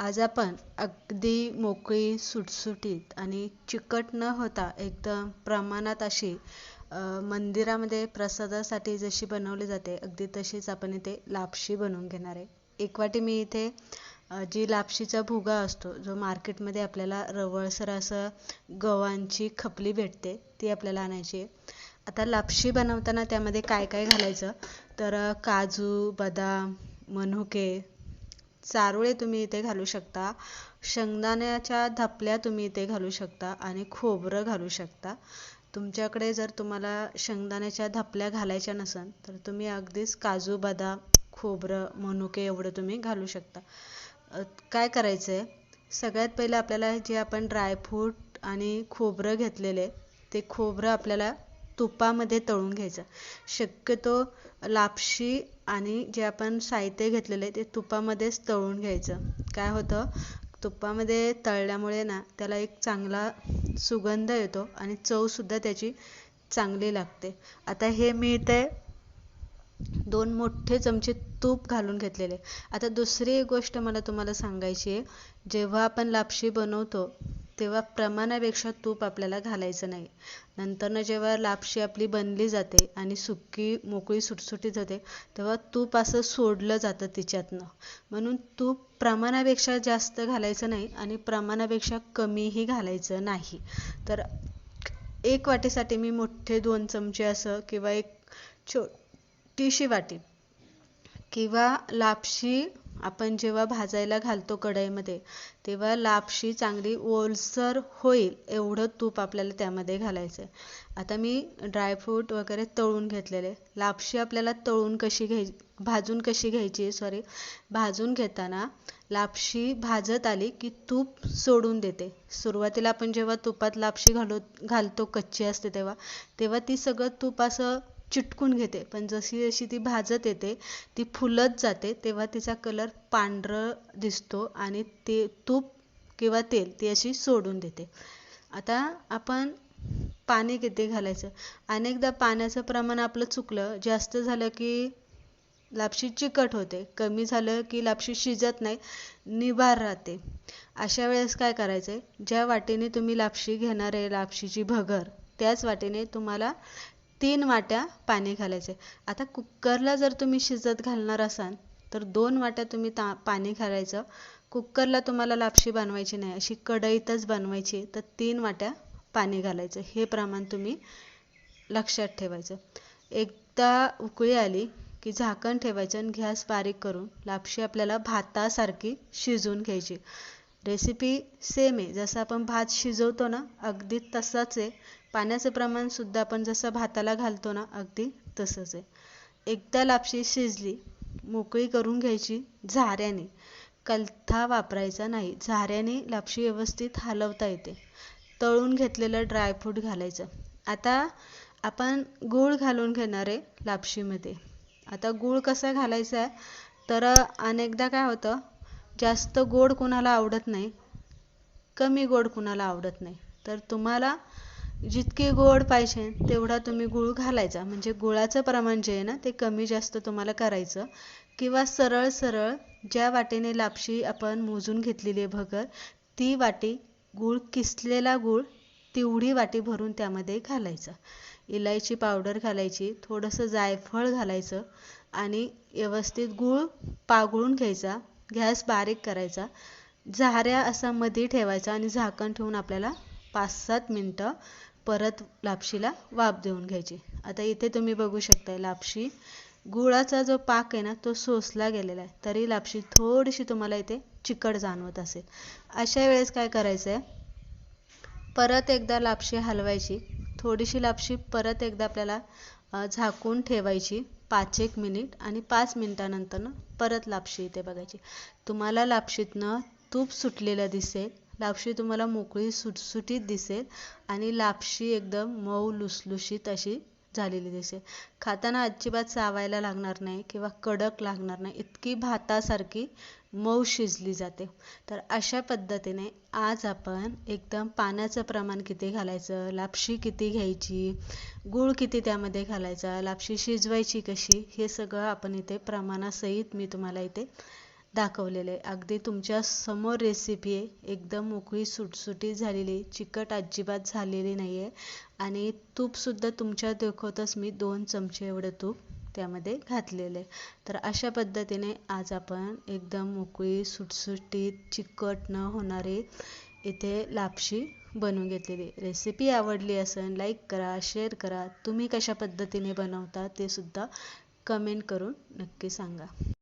आज आपण अगदी मोकळी सुटसुटीत आणि चिकट न होता एकदम प्रमाणात अशी मंदिरामध्ये प्रसादासाठी जशी बनवली जाते अगदी तशीच आपण इथे लापशी बनवून घेणार आहे. एक वाटी मी इथे जी लापशीचा भुगा असतो जो मार्केटमध्ये आपल्याला रवळसर असं गव्हांची खपली भेटते ती आपल्याला आणायची आहे. आता लापशी बनवताना त्यामध्ये काय काय घालायचं? तर काजू बदाम मनुके चारोळे तुम्ही इथे घालू शकता. शेंगदाण्याच्या धपल्या तुम्ही इथे घालू शकता आणि खोबरं घालू शकता. तुमच्याकडे जर तुम्हाला शेंगदाण्याच्या धपल्या घालायच्या नसेल तर तुम्ही अगदीच काजू बदाम खोबरं मनुके एवढं तुम्ही घालू शकता. काय करायचं आहे सगळ्यात पहिलं आपल्याला जे आपण ड्रायफ्रूट आणि खोबरं घेतलेले ते खोबरं आपल्याला तुपामध्ये तळून घ्यायचं. शक्यतो लापशी आणि जे आपण साहित्य घेतलेले ते तुपामध्येच तळून घ्यायचं. काय होतं? तुपामध्ये तळल्यामुळे ना त्याला एक चांगला सुगंध येतो आणि चवसुद्धा त्याची चांगली लागते. आता हे मी इथे दोन मोठे चमचे तूप घालून घेतलेले. आता दुसरी एक गोष्ट मला तुम्हाला सांगायची आहे. जेव्हा आपण लापशी बनवतो तेव्हा प्रमाणापेक्षा तूप आपल्याला घालायचं नाही. नंतरनं जेव्हा लापशी आपली बनली जाते आणि सुकी मोकळी सुटसुटीत होते तेव्हा तूप असं सोडलं जातं तिच्यातनं. म्हणून तूप प्रमाणापेक्षा जास्त घालायचं नाही आणि प्रमाणापेक्षा कमीही घालायचं नाही. तर एक वाटीसाठी मी मोठे दोन चमचे असं किंवा एक छोटीशी वाटी किंवा लापशी आपण जेव्हा भाजायला घालतो कढईमध्ये तेव्हा लापशी चांगली ओलसर होईल एवढं तूप आपल्याला त्यामध्ये घालायचं आहे आता मी ड्रायफ्रूट वगैरे तळून घेतलेले. लापशी आपल्याला तळून कशी घ्याय भाजून कशी घ्यायची सॉरी भाजून घेताना लापशी भाजत आली की तूप सोडून देते. सुरुवातीला आपण जेव्हा तुपात लापशी घालू घालतो कच्ची असते तेव्हा तेव्हा ती सगळं तूप असं चिटकून घेते. पण जशी जशी ती भाजत येते ती फुलत जाते तेव्हा तिचा कलर पांढरं दिसतो आणि ते तूप किंवा तेल ती अशी सोडून देते. आता आपण पाणी किती घालायचं? अनेकदा पाण्याचं प्रमाण आपलं चुकलं जास्त झालं की लापशी चिकट होते. कमी झालं की लापशी शिजत नाही निभार राहते. अशा वेळेस काय करायचं आहे ज्या वाटेने तुम्ही लापशी घेणार आहे लापशीची भगर त्याच वाटेने तुम्हाला तीन वाट्या पाणी घालायचे. आता कुकरला जर तुम्ही शिजत घालणार असाल तर दोन वाट्या तुम्ही ता पाणी घालायचं. कुकरला तुम्हाला लापशी बनवायची नाही अशी कढईतच बनवायची. तर तीन वाट्या पाणी घालायचं. हे प्रमाण तुम्ही लक्षात ठेवायचं. एकदा उकळी आली की झाकण ठेवायचं आणि गॅस बारीक करून लापशी आपल्याला भातासारखी शिजवून घ्यायची. रेसिपी सेम आहे. जसं आपण भात शिजवतो ना अगदी तसाच आहे. पाण्याचं प्रमाणसुद्धा आपण जसं भाताला घालतो ना अगदी तसंच आहे. एकदा लापशी शिजली मोकळी करून घ्यायची झाऱ्याने. कलथा वापरायचा नाही झाऱ्याने लापशी व्यवस्थित हलवता येते. तळून घेतलेलं ड्रायफ्रूट घालायचं. आता आपण गूळ घालून घेणार आहे लापशीमध्ये. आता गूळ कसा घालायचा आहे? तर अनेकदा काय होतं जास्त गोड कुणाला आवडत नाही कमी गोड कुणाला आवडत नाही. तर तुम्हाला जितके गोड पाहिजे तेवढा तुम्ही गूळ घालायचा. म्हणजे गुळाचं प्रमाण जे आहे ना ते कमी जास्त तुम्हाला करायचं. किंवा सरळ सरळ ज्या वाटेने लापशी आपण मोजून घेतलेली आहे भगर ती वाटी गूळ किसलेला गूळ तेवढी वाटी भरून त्यामध्ये घालायचं. इलायची पावडर घालायची थोडंसं जायफळ घालायचं आणि व्यवस्थित गूळ पागळून घ्यायचा गॅस बारीक करायचा. झाऱ्या असा मध्ये ठेवायचा आणि झाकण ठेवून आपल्याला पाच सात मिनटं परत लापशीला वाफ देऊन घ्यायची. आता इथे तुम्ही बघू शकता लापशी. गुळाचा जो पाक आहे ना तो सोसला गेलेला आहे. तरी लापशी थोडीशी तुम्हाला इथे चिकट जाणवत असेल. अशा वेळेस काय करायचं आहे परत एकदा लापशी हलवायची. थोडीशी लापशी परत एकदा आपल्याला झाकून ठेवायची. पाच एक मिनिट आणि पाच मिनिटानंतर परत लापशी इथे बघायची. तुम्हाला लापशीतनं तूप सुटलेलं दिसेल. लापशी तुम्हाला मोकळी सुटसुटीत दिसेल आणि लापशी एकदम मऊ लुसलुशीत अशी झालेली दिसेल. खाताना अजिबात चावायला लागणार नाही किंवा कडक लागणार नाही. इतकी भातासारखी मऊ शिजली जाते. तर अशा पद्धतीने आज आपण एकदम पाण्याचं प्रमाण किती घालायचं लापशी किती घ्यायची गूळ किती त्यामध्ये घालायचा लापशी शिजवायची कशी हे सगळं आपण इथे प्रमाणासहित मी तुम्हाला इथे दाखवलेलं. आहे अगदी तुमच्यासमोर रेसिपी आहे एकदम मोकळी सुटसुटीत झालेली चिकट अजिबात झालेली नाही आहे आणि तूपसुद्धा तुमच्या देखवतच मी दोन चमचे एवढं तूप त्यामध्ये घातलेलं. आहे तर अशा पद्धतीने आज आपण एकदम मोकळी सुटसुटीत चिकट न होणारी इथे लापशी बनवून घेतलेली. रेसिपी आवडली असेल लाईक करा शेअर करा. तुम्ही कशा पद्धतीने बनवता ते सुद्धा कमेंट करून नक्की सांगा.